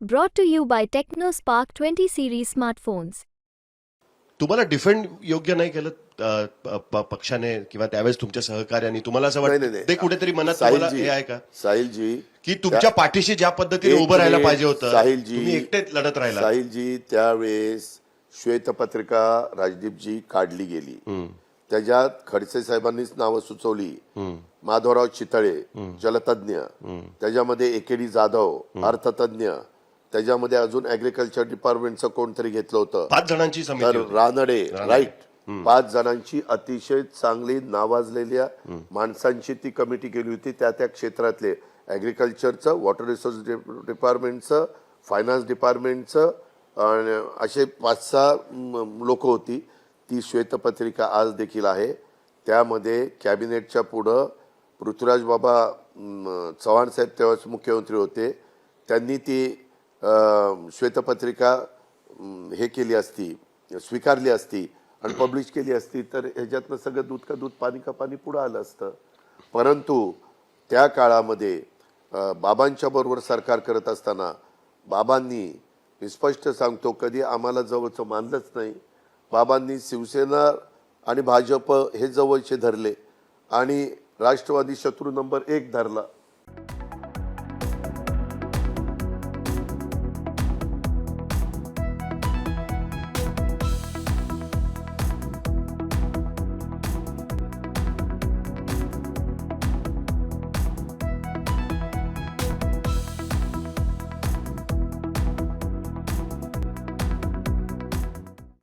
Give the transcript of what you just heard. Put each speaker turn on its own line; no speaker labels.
Brought to you by TechnoSpark 20 series smartphones.
तुम्हाला defend योग्य नाही केलं अ, प- पक्षाने किंवा त्यावेळेस तुमच्या सहकार्याने? तुम्हाला असं
नाही
वाटतं?
नाही नाही
ते कुठेतरी मनात तुम्हाला हे आहे का?
साहिलजी
की तुमच्या पाठीशी ज्या पद्धतीने
एक
उभं राहायला
मिनिट,
पाहिजे होतं
साहिलजी
तुम्ही एकटेच लढत राहिला
साहिलजी त्यावेळेस श्वेतपत्रिका राजदीपजी काढली गेली. त्याच्यात खडसे साहेबांनीच नावं सुचवली. माधवराव चितळे जलतज्ञ त्याच्यामध्ये एकेडी जाधव अर्थतज्ञ त्याच्यामध्ये अजून ऍग्रिकल्चर डिपार्टमेंटचं कोणतरी घेतलं होतं.
पाच जणांची समिती
तर
होती.
रानडे राईट पाच जणांची अतिशय चांगली नावाजलेल्या माणसांची ती कमिटी केली होती त्या त्या क्षेत्रातले. ऍग्रिकल्चरचं वॉटर रिसोर्स डिपार्टमेंटचं फायनान्स डिपार्टमेंटचं आणि असे पाच सहा लोक होती. ती श्वेतपत्रिका आज देखील आहे. त्यामध्ये कॅबिनेटच्या पुढं पृथ्वीराज बाबा म, चव्हाण साहेब तेव्हाच मुख्यमंत्री होते. त्यांनी ती श्वेतपत्रिका हे केली असती स्वीकारली असती आणि पब्लिश केली असती तर ह्याच्यातनं सगळं दूध का दूध पाणी का पाणी पुढं आलं असतं. परंतु त्या काळामध्ये बाबांच्या बरोबर सरकार करत असताना बाबांनी मी स्पष्ट सांगतो कधी आम्हाला जवळचं मानलंच नाही. बाबांनी शिवसेना आणि भाजप हे जवळचे धरले आणि राष्ट्रवादी शत्रू नंबर एक धरला.